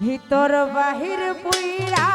ভিতর বাহির পুইরা